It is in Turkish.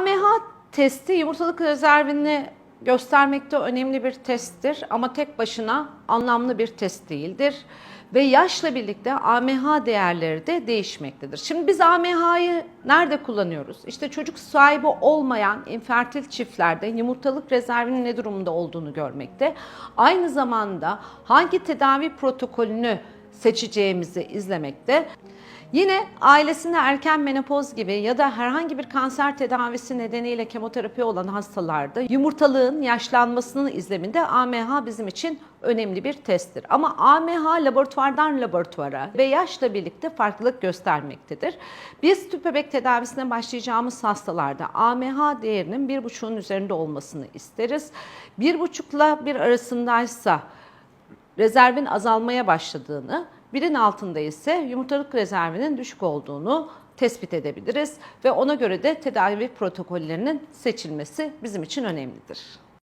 AMH testi yumurtalık rezervini göstermekte önemli bir testtir ama tek başına anlamlı bir test değildir. Ve yaşla birlikte AMH değerleri de değişmektedir. Şimdi biz AMH'yı nerede kullanıyoruz? İşte çocuk sahibi olmayan infertil çiftlerde yumurtalık rezervinin ne durumda olduğunu görmekte. Aynı zamanda hangi tedavi protokolünü seçeceğimizi izlemekte. Yine ailesinde erken menopoz gibi ya da herhangi bir kanser tedavisi nedeniyle kemoterapi olan hastalarda yumurtalığın yaşlanmasının izleminde AMH bizim için önemli bir testtir. Ama AMH laboratuvardan laboratuvara ve yaşla birlikte farklılık göstermektedir. Biz tüp bebek tedavisine başlayacağımız hastalarda AMH değerinin 1,5'un üzerinde olmasını isteriz. 1,5 ile 1 arasındaysa rezervin azalmaya başladığını, birin altında ise yumurtalık rezervinin düşük olduğunu tespit edebiliriz ve ona göre de tedavi protokollerinin seçilmesi bizim için önemlidir.